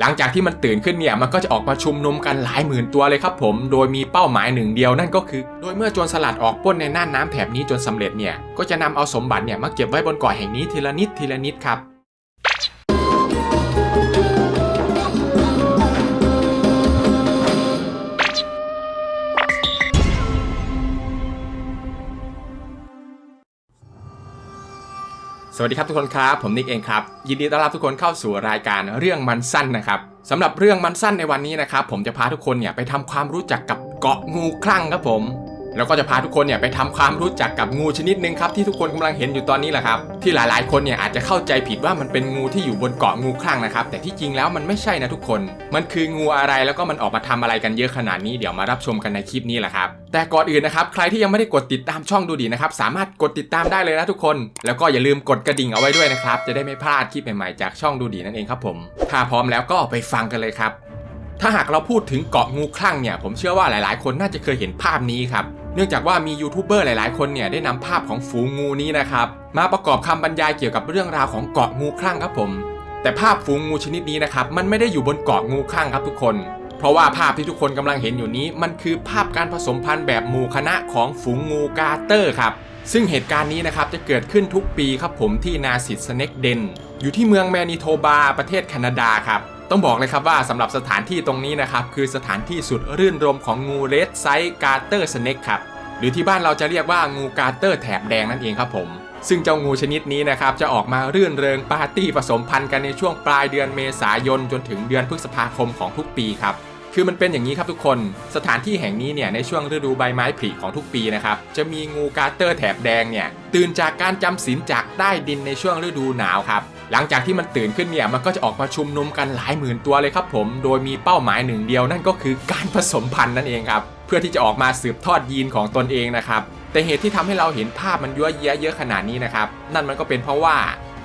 หลังจากที่มันตื่นขึ้นเนี่ยมันก็จะออกมาชุมนุมกันหลายหมื่นตัวเลยครับผม โดยมีเป้าหมายหนึ่งเดียวนั่นก็คือ โดยเมื่อโจรสลัดออกป้นในน่านน้ำแถบนี้จนสำเร็จเนี่ยก็จะนำเอาสมบัติเนี่ยมาเก็บไว้บนเกาะแห่งนี้ทีละนิดทีละนิดครับ สวัสดีครับทุกคนครับ ผมนิกเองครับ ยินดีต้อนรับทุกคนเข้าสู่รายการเรื่องมันสั้นนะครับสำหรับเรื่องมันสั้นในวันนี้นะครับ ผมจะพาทุกคนเนี่ยไปทำความรู้จักกับเกาะงูคลั่งครับผม แล้วก็จะพาทุกคนเนี่ยไปทำความรู้จักกับงูชนิดหนึ่งครับที่ทุกคนกำลังเห็นอยู่ตอนนี้แหละครับที่หลายๆ คนเนี่ยอาจจะเข้าใจผิดว่ามันเป็นงูที่อยู่บนเกาะงูคลั่งนะครับแต่ที่จริงแล้วมันไม่ใช่นะทุกคน มันคืองูอะไรแล้วก็มันออกมาทำอะไรกันเยอะขนาดนี้เดี๋ยวมารับชมกันในคลิปนี้แหละครับแต่ก่อนอื่นนะครับใครที่ยังไม่ได้กดติดตามช่องดูดีนะครับสามารถกดติดตามได้เลยนะทุกคน แล้วก็อย่าลืมกดกระดิ่งเอาไว้ด้วยนะครับจะได้ไม่พลาดคลิปใหม่ๆจากช่องดูดีนั่นเองครับผมถ้าพร้อมแล้วก็ไปฟังกันเลยครับ ถ้าหากเราพูดถึงเกาะงูคลั่งเนี่ยผมเชื่อว่าหลายๆ คนน่าจะเคยเห็นภาพนี้ครับเนื่องจากว่ามียูทูบเบอร์หลายๆ คนเนี่ยได้นำภาพของฝูงงูนี้นะครับมาประกอบคำบรรยายเกี่ยวกับเรื่องราวของเกาะงูคลั่งครับผม แต่ภาพฝูงงูชนิดนี้นะครับมันไม่ได้อยู่บนเกาะงูคลั่งครับทุกคน เพราะว่าภาพที่ทุกคนกำลังเห็นอยู่นี้ มันคือภาพการผสมพันธุ์แบบหมู่คณะของฝูงงูกาเตอร์ครับซึ่งเหตุการณ์นี้นะครับจะเกิดขึ้นทุกปีครับผมที่นาซิตสเน็กเดนอยู่ที่เมืองแมนิโทบาประเทศแคนาดาครับ ต้องบอกเลยครับว่าสำหรับสถานที่ตรงนี้นะครับ คือสถานที่สุดรื่นรมของงูเลดไซส์กาเตอร์สเน็กครับหรือที่บ้านเราจะเรียกว่างูกาเตอร์แถบแดงนั่นเองครับผม ซึ่งเจ้างูชนิดนี้นะครับจะออกมารื่นเริงปาร์ตี้ผสมพันธุ์กันในช่วงปลายเดือนเมษายนจนถึงเดือนพฤษภาคมของทุกปีครับคือมันเป็นอย่างนี้ครับทุกคน สถานที่แห่งนี้เนี่ยในช่วงฤดูใบไม้ผลิของทุกปีนะครับจะมีงูกาเตอร์แถบแดงเนี่ยตื่นจากการจำศีลจากใต้ดินในช่วงฤดูหนาวครับ หลังจากที่มันตื่นขึ้นเนี่ยมันก็จะออกมาชุมนุมกันหลายหมื่นตัวเลยครับผมโดยมีเป้าหมายหนึ่งเดียวนั่นก็คือการผสมพันธุ์นั่นเองครับเพื่อที่จะออกมาสืบทอดยีนของตนเองนะครับแต่เหตุที่ทำให้เราเห็นภาพมันยั่วเย้ยเยอะขนาดนี้นะครับนั่นมันก็เป็นเพราะว่า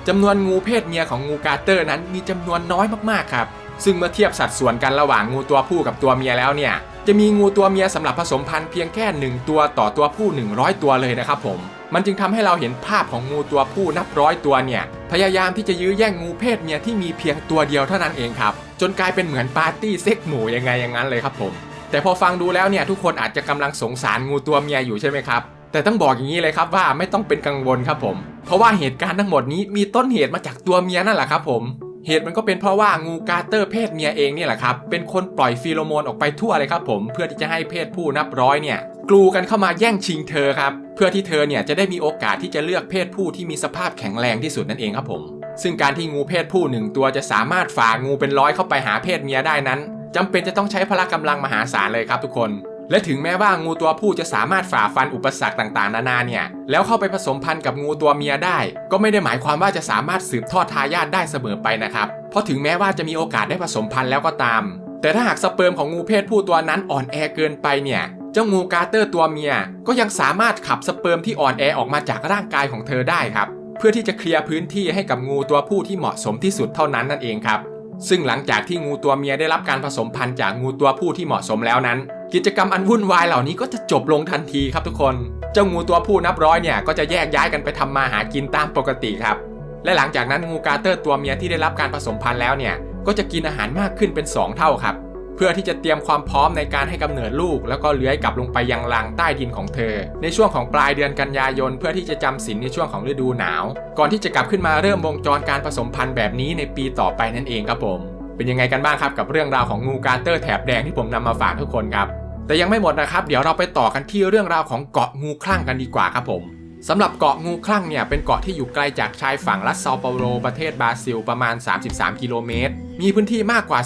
จำนวนงูเพศเมียของงูกาเตอร์นั้นมีจำนวนน้อยมากๆครับซึ่งเมื่อเทียบสัดส่วนกันระหว่างงูตัวผู้กับตัวเมียแล้วเนี่ยจะมีงูตัวเมียสำหรับผสมพันธุ์เพียงแค่ 1 ตัวต่อตัวผู้ 100 ตัวเลยนะครับผม มันจึงทำให้เราเห็นภาพของงูตัวผู้นับร้อยตัวเนี่ย พยายามที่จะยื้อแย่งงูเพศเมียที่มีเพียงตัวเดียวเท่านั้นเองครับ จนกลายเป็นเหมือนปาร์ตี้เซ็กหมูยังไงอย่างนั้นเลยครับผม แต่พอฟังดูแล้วเนี่ยทุกคนอาจจะกำลังสงสารงูตัวเมียอยู่ใช่ไหมครับ แต่ต้องบอกอย่างนี้เลยครับว่าไม่ต้องเป็นกังวลครับผม เพราะว่าเหตุการณ์ทั้งหมดนี้มีต้นเหตุมาจากตัวเมียนั่นแหละครับผมเหตุมันก็เป็นเพราะว่างูกาเตอร์เพศเมียเองเนี่ยแหละครับ เป็นคนปล่อยฟีโรโมนออกไปทั่วเลยครับผม เพื่อที่จะให้เพศผู้นับร้อยเนี่ย กลูกันเข้ามาแย่งชิงเธอครับ เพื่อที่เธอเนี่ยจะได้มีโอกาสที่จะเลือกเพศผู้ที่มีสภาพแข็งแรงที่สุดนั่นเองครับผม ซึ่งการที่งูเพศผู้หนึ่งตัวจะสามารถฝ่างูเป็นร้อยเข้าไปหาเพศเมียได้นั้นจำเป็นจะต้องใช้พละกำลังมหาศาลเลยครับทุกคน และถึงแม้ว่างูตัวผู้จะสามารถฝ่าฟันอุปสรรคต่างๆ นานาเนี่ย แล้วเข้าไปผสมพันธุ์กับงูตัวเมียได้ ก็ไม่ได้หมายความว่าจะสามารถสืบทอดทายาทได้เสมอไปนะครับ เพราะถึงแม้ว่าจะมีโอกาสได้ผสมพันธุ์แล้วก็ตาม แต่ถ้าหากสเปิร์มของงูเพศผู้ตัวนั้นอ่อนแอเกินไปเนี่ย เจ้างูกาเตอร์ตัวเมียก็ยังสามารถขับสเปิร์มที่อ่อนแอออกมาจากร่างกายของเธอได้ครับ เพื่อที่จะเคลียร์พื้นที่ให้กับงูตัวผู้ที่เหมาะสมที่สุดเท่านั้นนั่นเองครับ ซึ่งหลังจากที่งูตัวเมียได้รับการผสมพันธุ์จากงูตัวผู้ที่เหมาะสมแล้วนั้น กิจกรรมอันวุ่นวายเหล่านี้ก็จะจบลงทันทีครับทุกคน เจ้างูตัวผู้นับร้อยเนี่ยก็จะแยกย้ายกันไปทำมาหากินตามปกติครับ และหลังจากนั้นงูกาเตอร์ตัวเมียที่ได้รับการผสมพันธุ์แล้วเนี่ยก็จะกินอาหารมากขึ้นเป็น 2 เท่าครับ เพื่อที่จะเตรียมความพร้อมในการให้กำเนิดลูก แล้วก็เลื้อยกลับลงไปยังรังใต้ดินของเธอ ในช่วงของปลายเดือนกันยายน เพื่อที่จะจำศีลในช่วงของฤดูหนาว ก่อนที่จะกลับขึ้นมาเริ่มวงจรการผสมพันธุ์แบบนี้ในปีต่อไปนั่นเองครับผม เป็นยังไงกันบ้างครับกับเรื่องราวของงูกาเตอร์แถบแดงที่ผมนำมาฝากทุกคนครับแต่ยังไม่หมดนะครับ เดี๋ยวเราไปต่อกันที่เรื่องราวของเกาะงูคลั่งกันดีกว่าครับผม สำหรับเกาะงูคลั่งเนี่ยเป็นเกาะที่อยู่ไกลจากชายฝั่งรัสเซาเปาโลประเทศบราซิลประมาณ 33 กิโลเมตร มีพื้นที่มากกว่า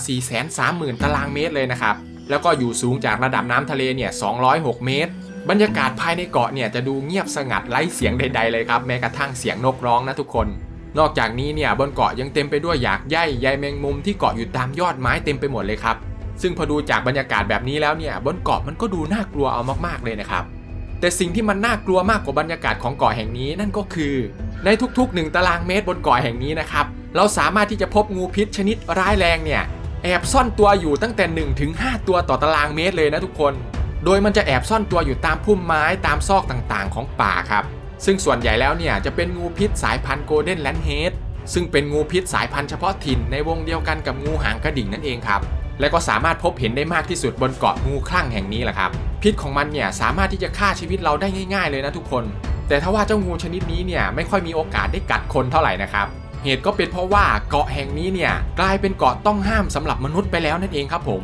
430,000 ตารางเมตรเลยนะครับ แล้วก็อยู่สูงจากระดับน้ำทะเลเนี่ย 206 เมตร บรรยากาศภายในเกาะเนี่ยจะดูเงียบสงัดไร้เสียงใด ๆ เลยครับ แม้กระทั่งเสียงนกร้องนะทุกคน นอกจากนี้เนี่ยบนเกาะยังเต็มไปด้วยหยากใยใยแมงมุมที่เกาะอยู่ตามยอดไม้เต็มไปหมดเลยครับ ซึ่งพอดูจากบรรยากาศแบบนี้แล้วเนี่ยบนเกาะมันก็ดูน่ากลัวเอามากๆเลยนะครับ แต่สิ่งที่มันน่ากลัวมากกว่าบรรยากาศของเกาะแห่งนี้นั่นก็คือ ในทุกๆ 1 ตารางเมตรบนเกาะแห่งนี้นะครับ เราสามารถที่จะพบงูพิษชนิดร้ายแรงเนี่ยแอบซ่อนตัวอยู่ตั้งแต่1ถึง5ตัวต่อตารางเมตรเลยนะทุกคน โดยมันจะแอบซ่อนตัวอยู่ตามพุ่มไม้ตามซอกต่างๆ ของป่าครับ ซึ่งส่วนใหญ่แล้วเนี่ยจะเป็นงูพิษสายพันธุ์โกลเด้นแลนเฮดซึ่งเป็นงูพิษสายพันธุ์เฉพาะถิ่นในวงเดียวกันกับงูหางกระดิ่งนั่นเองครับ และก็สามารถพบเห็นได้มากที่สุดบนเกาะงูคลั่งแห่งนี้แหละครับ พิษของมันเนี่ยสามารถที่จะฆ่าชีวิตเราได้ง่าย ๆ เลยนะทุกคน แต่ถ้าว่าเจ้างูชนิดนี้เนี่ยไม่ค่อยมีโอกาสได้กัดคนเท่าไหร่นะครับ เหตุก็เป็นเพราะว่าเกาะแห่งนี้เนี่ยกลายเป็นเกาะต้องห้ามสำหรับมนุษย์ไปแล้วนั่นเองครับผม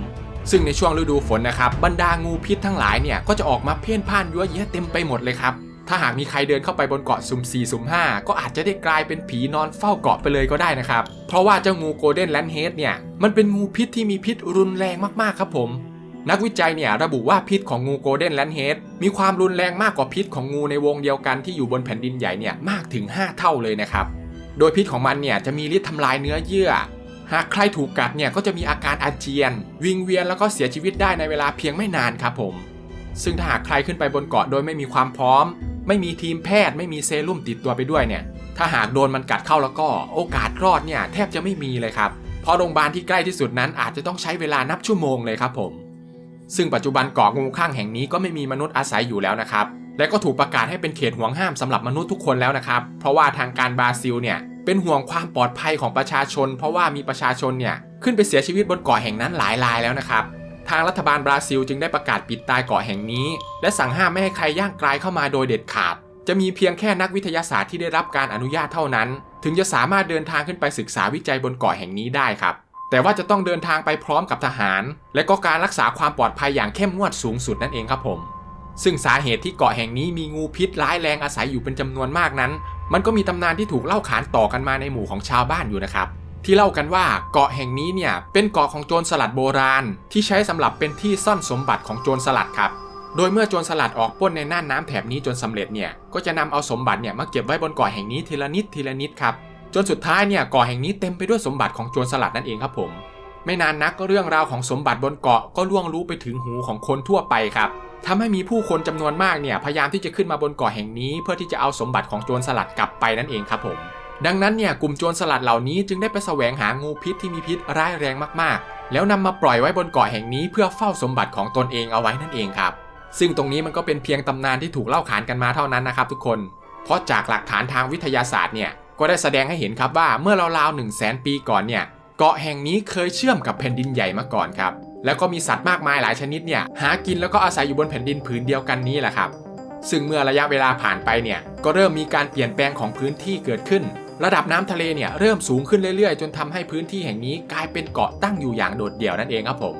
ซึ่งในช่วงฤดูฝนนะครับบรรดางูพิษทั้งหลายเนี่ยก็จะออกมาเพ่นพ่านยั่วเยะเต็มไปหมดเลยครับถ้าหากมีใครเดินเข้าไปบนเกาะสุ่ม4สุ่ม5 ก็อาจจะได้กลายเป็นผีนอนเฝ้าเกาะไปเลยก็ได้นะครับ เพราะว่าเจ้างูโกลเด้นแลนเฮดเนี่ย มันเป็นงูพิษที่มีพิษรุนแรงมากๆครับผม นักวิจัยเนี่ยระบุว่าพิษของงูโกลเด้นแลนเฮดมีความรุนแรงมากกว่าพิษของงูในวงเดียวกันที่อยู่บนแผ่นดินใหญ่เนี่ยมากถึง 5 เท่าเลยนะครับ โดยพิษของมันเนี่ยจะมีฤทธิ์ทำลายเนื้อเยื่อ หากใครถูกกัดเนี่ยก็จะมีอาการอาเจียน วิงเวียนแล้วก็เสียชีวิตได้ในเวลาเพียงไม่นานครับผม ซึ่งถ้าหากใครขึ้นไปบนเกาะโดยไม่มีความพร้อม ไม่มีทีมแพทย์ ไม่มีเซรุ่มติดตัวไปด้วยเนี่ย ถ้าหากโดนมันกัดเข้าแล้วก็โอกาสรอดเนี่ยแทบจะไม่มีเลยครับ เพราะโรงพยาบาลที่ใกล้ที่สุดนั้นอาจจะต้องใช้เวลานับชั่วโมงเลยครับผม ซึ่งปัจจุบันเกาะงูข้างแห่งนี้ก็ไม่มีมนุษย์อาศัยอยู่แล้วนะครับ และก็ถูกประกาศให้เป็นเขตห่วงห้ามสำหรับมนุษย์ทุกคนแล้วนะครับ เพราะว่าทางการบราซิลเนี่ยเป็นห่วงความปลอดภัยของประชาชน เพราะว่ามีประชาชนเนี่ยขึ้นไปเสียชีวิตบนเกาะแห่งนั้นหลายรายแล้วนะครับ ทางรัฐบาลบราซิลจึงได้ประกาศปิดตายเกาะแห่งนี้ และสั่งห้ามไม่ให้ใครย่างกลายเข้ามาโดยเด็ดขาด จะมีเพียงแค่นักวิทยาศาสตร์ที่ได้รับการอนุญาตเท่านั้น ถึงจะสามารถเดินทางขึ้นไปศึกษาวิจัยบนเกาะแห่งนี้ได้ครับ แต่ว่าจะต้องเดินทางไปพร้อมกับทหาร และก็การรักษาความปลอดภัยอย่างเข้มงวดสูงสุดนั่นเองครับผม ซึ่งสาเหตุที่เกาะแห่งนี้มีงูพิษร้ายแรงอาศัยอยู่เป็นจำนวนมากนั้น มันก็มีตำนานที่ถูกเล่าขานต่อกันมาในหมู่ของชาวบ้านอยู่นะครับที่เล่ากันว่าเกาะแห่งนี้เนี่ยเป็นเกาะของโจรสลัดโบราณ ที่ใช้สำหรับเป็นที่ซ่อนสมบัติของโจรสลัดครับ โดยเมื่อโจรสลัดออกป้นในน่านน้ำแถบนี้จนสำเร็จเนี่ยก็จะนำเอาสมบัติเนี่ยมาเก็บไว้บนเกาะแห่งนี้ทีละนิดทีละนิดครับ จนสุดท้ายเนี่ยเกาะแห่งนี้เต็มไปด้วยสมบัติของโจรสลัดนั่นเองครับผม ไม่นานนักก็เรื่องราวของสมบัติบนเกาะก็ล่วงรู้ไปถึงหูของคนทั่วไปครับทำให้มีผู้คนจำนวนมากเนี่ยพยายามที่จะขึ้นมาบนเกาะแห่งนี้ เพื่อที่จะเอาสมบัติของโจรสลัดกลับไปนั่นเองครับผม ดังนั้นเนี่ยกลุ่มโจรสลัดเหล่านี้จึงได้ไปแสวงหางูพิษที่มีพิษร้ายแรงมากๆ แล้วนำมาปล่อยไว้บนเกาะแห่งนี้เพื่อเฝ้าสมบัติของตนเองเอาไว้นั่นเองครับ ซึ่งตรงนี้มันก็เป็นเพียงตำนานที่ถูกเล่าขานกันมาเท่านั้นนะครับทุกคน เพราะจากหลักฐานทางวิทยาศาสตร์เนี่ย ก็ได้แสดงให้เห็นครับว่าเมื่อราวๆ1 0 0 0 0แสนปีก่อนเนี่ยเกาะแห่งนี้เคยเชื่อมกับแผ่นดินใหญ่มาก่อนครับ แล้วก็มีสัตว์มากมายหลายชนิดเนี่ยหากินแล้วก็อาศัยอยู่บนแผ่นดินผืนเดียวกันนี้แหละครับ ซึ่งเมื่อระยะเวลาผ่านไปเนี่ยก็เริ่มมีการเปลี่ยนแปลงของพื้นที่เกิดขึ้น ระดับน้ำทะเลเนี่ยเริ่มสูงขึ้นเรื่อยๆ จนทำให้พื้นที่แห่งนี้กลายเป็นเกาะตั้งอยู่อย่างโดดเดี่ยวนั่นเองครับผม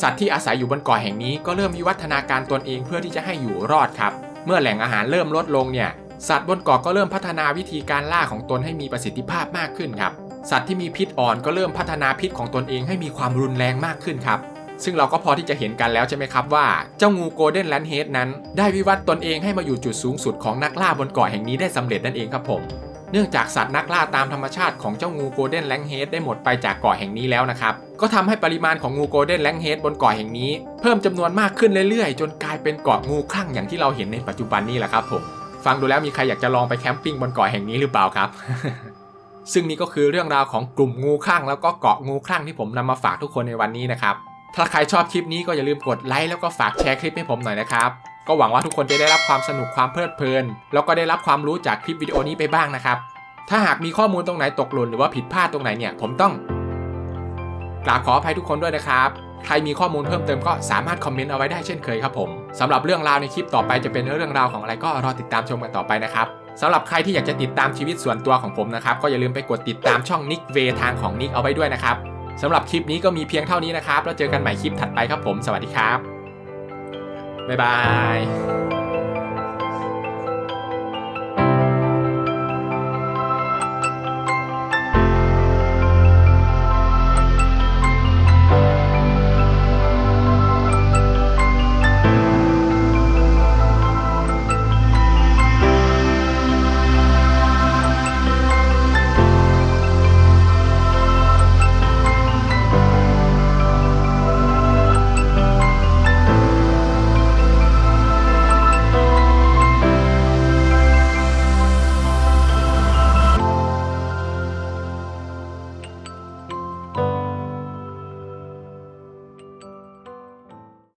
สัตว์ที่อาศัยอยู่บนเกาะแห่งนี้ก็เริ่มวิวัฒนาการตนเองเพื่อที่จะให้อยู่รอดครับ เมื่อแหล่งอาหารเริ่มลดลงเนี่ย สัตว์บนเกาะก็เริ่มพัฒนาวิธีการล่าของตนให้มีประสิทธิภาพมากขึ้นครับ สัตว์ที่มีพิษอ่อนก็เริ่มพัฒนาพิษของตนเองให้มีความรุนแรงมากขึ้นครับ ซึ่งเราก็พอที่จะเห็นกันแล้วใช่ไหมครับว่าเจ้างูโกลเด้นแลนเฮดนั้นได้วิวัฒน์ตนเองให้มาอยู่จุดสูงสุดของนักล่าบนเกาะแห่งนี้ได้สำเร็จนั่นเองครับผม เนื่องจากสัตว์นักล่าตามธรรมชาติของเจ้างูโกลเด้นแลงเฮดได้หมดไปจากเกาะแห่งนี้แล้วนะครับ ก็ทำให้ปริมาณของงูโกลเด้นแลงเฮดบนเกาะแห่งนี้ เพิ่มจำนวนมากขึ้นเรื่อยๆ จนกลายเป็นเกาะงูคลั่งอย่างที่เราเห็นในปัจจุบันนี้แหละครับผม ฟังดูแล้วมีใครอยากจะลองไปแคมปิ้งบนเกาะแห่งนี้หรือเปล่าครับ ซึ่งนี่ก็คือเรื่องราวของกลุ่มงูคลั่งแล้วก็เกาะงูคลั่งที่ผมนำมาฝากทุกคนในวันนี้นะครับ ถ้าใครชอบคลิปนี้ก็อย่าลืมกดไลค์แล้วก็ฝากแชร์คลิปให้ผมหน่อยนะครับก็หวังว่าทุกคนจะได้รับความสนุกความเพลิดเพลิน แล้วก็ได้รับความรู้จากคลิปวิดีโอนี้ไปบ้างนะครับ ถ้าหากมีข้อมูลตรงไหนตกหล่นหรือว่าผิดพลาดตรงไหนเนี่ยผมต้องกราบขออภัยทุกคนด้วยนะครับ ใครมีข้อมูลเพิ่มเติมก็สามารถคอมเมนต์เอาไว้ได้เช่นเคยครับผมสำหรับเรื่องราวในคลิปต่อไปจะเป็นเรื่องราวของอะไรก็รอติดตามชมกันต่อไปนะครับสำหรับใครที่อยากจะติดตามชีวิตส่วนตัวของผมนะครับก็อย่าลืมไปกดติดตามช่องนิกเวทางของนิกเอาไว้ด้วยนะครับสำหรับคลิปนี้ก็มีเพียงเท่านี้นะครับแล้วเจอกันใหม่คลิปถัดไปครับผม สวัสดีครับบ๊ายบาย